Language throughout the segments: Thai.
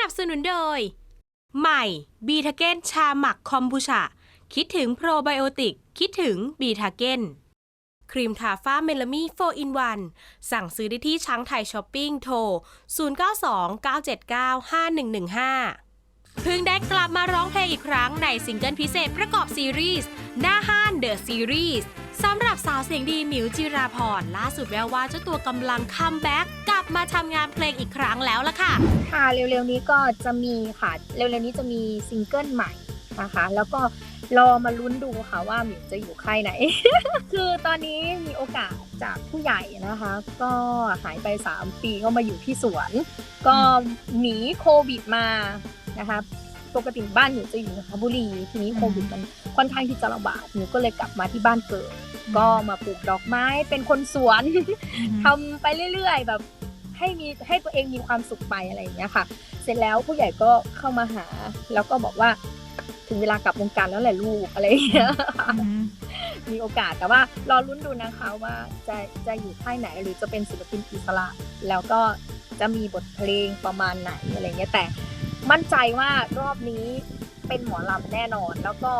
นับสนุนโดย ใหม่บีทาเกนชาหมักคอมบูชา คิดถึงโปรไบโอติก คิดถึงบีทาเกนครีมทาฟ้าเมลามี4 in 1 สั่งซื้อได้ที่ช้างไทยช้อปปิ้งโทร 0929795115 เพิ่งได้กลับมาร้องเพลงอีกครั้งในซิงเกิลพิเศษประกอบซีรีส์หน้าห้านเดอะซีรีส์ สำหรับสาวเสียงดีหมิวจิราพรล่าสุดแววว่าเจ้าตัวกำลังคัมแบ็กกลับมาทำงานเพลงอีกครั้งแล้วล่ะค่ะ ค่ะเร็วๆนี้ก็จะมีค่ะ เร็วๆนี้จะมีซิงเกิลใหม่นะคะ แล้วก็รอมาลุ้นดูค่ะว่าหมิวจะอยู่ค่ายไหน คือตอนนี้มีโอกาสจากผู้ใหญ่นะคะ ก็หายไป 3 ปีก็มาอยู่ที่สวน ก็หนีโควิดมานะคะ ปกติบ้านหนูจะอยู่นนทบุรีทีนี้โควิดมันค่อนข้างที่จะระบาดหนูก็เลยกลับมาที่บ้านเกิด ก็มาปลูกดอกไม้เป็นคนสวนทำไปเรื่อยๆ แบบให้มีให้ตัวเองมีความสุขไปอะไรอย่างเงี้ยค่ะ เสร็จแล้วผู้ใหญ่ก็เข้ามาหา แล้วก็บอกว่าถึงเวลากลับวงการแล้วแหละลูกอะไรอย่างเงี้ยมีโอกาสแต่ว่ารอลุ้นดูนะคะว่าจะจะอยู่ค่ายไหนหรือจะเป็นศิลปินอิสระ แล้วก็จะมีบทเพลงประมาณไหนอะไรเงี้ยแต่ มั่นใจว่ารอบนี้เป็นหมอลำแน่นอนแล้วก็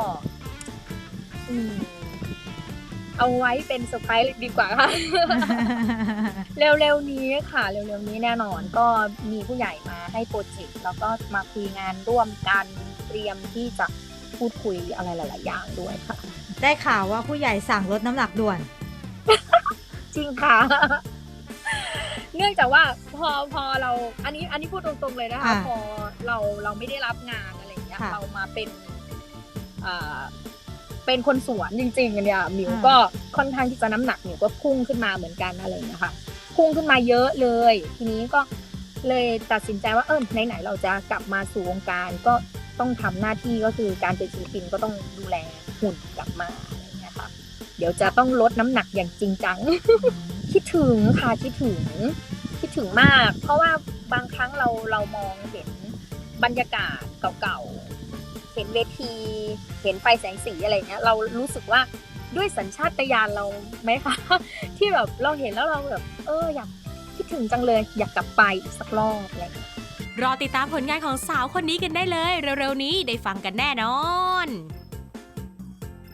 อืมเอาไว้เป็นเซอร์ไพรส์ดีกว่าค่ะ เร็วๆนี้ค่ะ เร็วๆนี้แน่นอนก็มีผู้ใหญ่มาให้โปรเจกต์แล้วก็มาคุยงานร่วมกันเตรียมที่จะพูดคุยอะไรหลาย ๆ อย่างด้วยค่ะ ได้ข่าวว่าผู้ใหญ่สั่งลดน้ำหนักด่วน จริงค่ะ เนื่องจากว่าพอพอเราอันนี้อันนี้พูดตรงๆเลยนะคะ อ่าพอเราเราไม่ได้รับงานอะไรอย่างเงี้ยค่ะเรามาเป็นอ่าเป็นคนสวนจริงๆอันเนี่ยหมิวอ่า ก็ค่อนข้างที่จะน้ำหนักหมิวก็พุ่งขึ้นมาเหมือนกันอะไรอย่างเงี้ยค่ะ พุ่งขึ้นมาเยอะเลย ทีนี้ก็เลยตัดสินใจว่าเออไหนๆเราจะกลับมาสู่วงการก็ต้องทำหน้าที่ก็คือการเป็นศิลปินก็ต้องดูแลหุ่นกลับมาอะไรอย่างเงี้ยค่ะเดี๋ยวจะต้องลดน้ำหนักอย่างจริงจัง คิดถึงค่ะคิดถึงคิดถึงมาก เพราะว่าบางครั้งเราเรามองเห็นบรรยากาศเก่าๆ เห็นเวที เห็นไฟแสงสีอะไรเงี้ยเรารู้สึกว่าด้วยสัญชาตญาณเราไหมคะที่แบบเราเห็นแล้วเราแบบเอออยากคิดถึงจังเลย อยากกลับไปอีกสักรอบอะไรเงี้ยรอติดตามผลงานของสาวคนนี้กันได้เลย เร็วๆนี้ได้ฟังกันแน่นอน